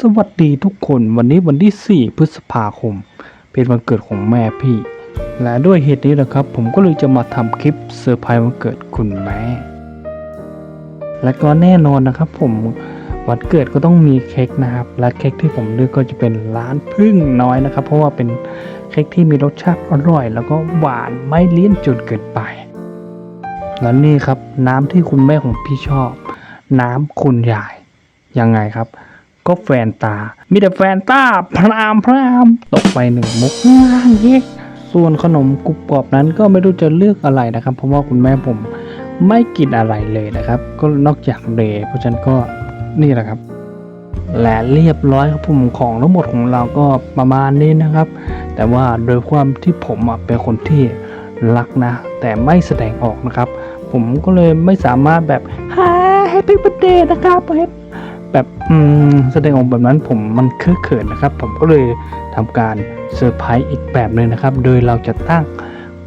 สวัสดีทุกคนวันนี้วันที่ 4 พฤษภาคม เป็นวันเกิดของแม่พี่ และด้วยเหตุนี้นะครับ ผมก็เลยจะมาทำคลิปเซอร์ไพรส์วันเกิดคุณแม่ และก็แน่นอนนะครับ ผมวันเกิดก็ต้องมีเค้กนะครับ และเค้กที่ผมเลือกก็จะเป็นร้านพึ่งน้อยนะครับ เพราะว่าเป็นเค้กที่มีรสชาติอร่อย แล้วก็หวานไม่เลี่ยนจนเกินไป และนี่ครับน้ำที่คุณแม่ของพี่ชอบ น้ำคุณยายยังไงครับ ก็แฟนตา มีแต่แฟนตาพรามพรามตกไปหนึ่งมุกงานเย้ส่วนขนมกรุบกรอบนั้นก็ไม่รู้จะเลือกอะไรนะครับ เพราะว่าคุณแม่ผมไม่กินอะไรเลยนะครับ ก็นอกจากเดย์เพราะฉะนั้นก็นี่แหละครับ และเรียบร้อยครับผมของทั้งหมดของเราก็ประมาณนี้นะครับ แต่ว่าโดยความที่ผมเป็นคนที่รักนะ แต่ไม่แสดงออกนะครับ ผมก็เลยไม่สามารถแบบฮ่าแฮปปี้เบร์ a เดย์นะครับ แบบอืมแสดงออกแบบนั้นผมมันเคอะเขินนะครับ ผมก็เลยทำการเซอร์ไพรส์อีกแบบหนึ่งนะครับ โดยเราจะตั้ง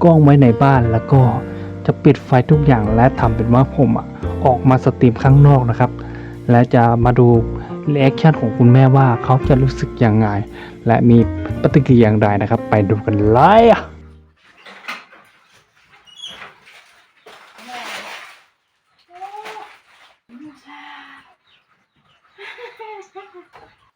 กล้องไว้ในบ้านแล้วก็จะปิดไฟทุกอย่างและทำเป็นว่าผมอออกมาสตรีมข้างนอกนะครับ และจะมาดูเรีแอคชั่นของคุณแม่ว่าเขาจะรู้สึกยังไง และมีปฏิกิริยาอย่างไรนะครับ ไปดูกันเลย have fun.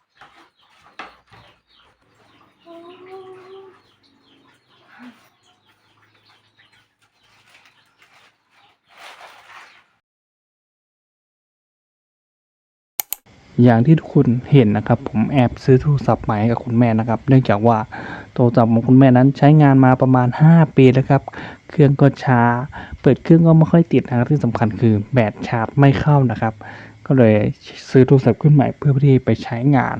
อย่างที่ทุกคนเห็นนะครับ ผมแอบซื้อโทรศัพท์ใหม่กับคุณแม่นะครับ เนื่องจากว่าโทรศัพท์ของคุณแม่นั้นใช้งานมาประมาณ 5 ปีแล้วครับ เครื่องก็ช้า เปิดเครื่องก็ไม่ค่อยติดนะครับที่สำคัญคือแบตชาร์จไม่เข้านะครับ ก็เลยซื้อโทรศัพท์ขึ้นใหม่เพื่อที่ไปใช้งาน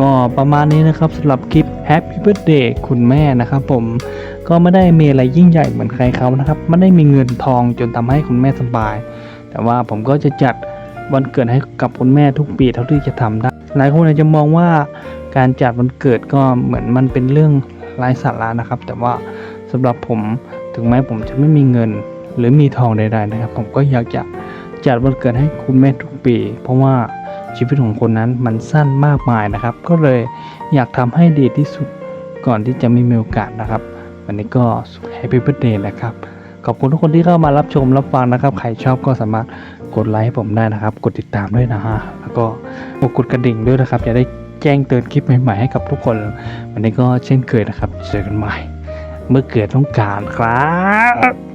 ก็ประมาณนี้นะครับสำหรับคลิป Happy Birthday คุณแม่นะครับผมก็ไม่ได้มีอะไรยิ่งใหญ่เหมือนใครเขานะครับไม่ได้มีเงินทองจนทำให้คุณแม่สบาย แต่ว่าผมก็จะจัดวันเกิดให้กับคุณแม่ทุกปีเท่าที่จะทำได้ หลายคนอาจจะมองว่าการจัดวันเกิดก็เหมือนมันเป็นเรื่องไร้สาระนะครับ แต่ว่าสำหรับผมถึงแม้ผมจะไม่มีเงินหรือมีทองใดๆนะครับ ผมก็อยากจะจัดวันเกิดให้คุณแม่ทุกปี เพราะว่า ชีวิตของคนนั้นมันสั้นมากมายนะครับ ก็เลยอยากทำให้ดีที่สุดก่อนที่จะไม่มีโอกาสนะครับ วันนี้ก็แฮปปี้เบิร์ดเดย์นะครับ ขอบคุณทุกคนที่เข้ามารับชมรับฟังนะครับ ใครชอบก็สามารถกดไลค์ให้ผมได้นะครับ กดติดตามด้วยนะฮะ แล้วก็กดกระดิ่งด้วยนะครับ จะได้แจ้งเตือนคลิปใหม่ๆให้กับทุกคน วันนี้ก็เช่นเคยนะครับ เจอกันใหม่ เมื่อเกิดต้องการครับ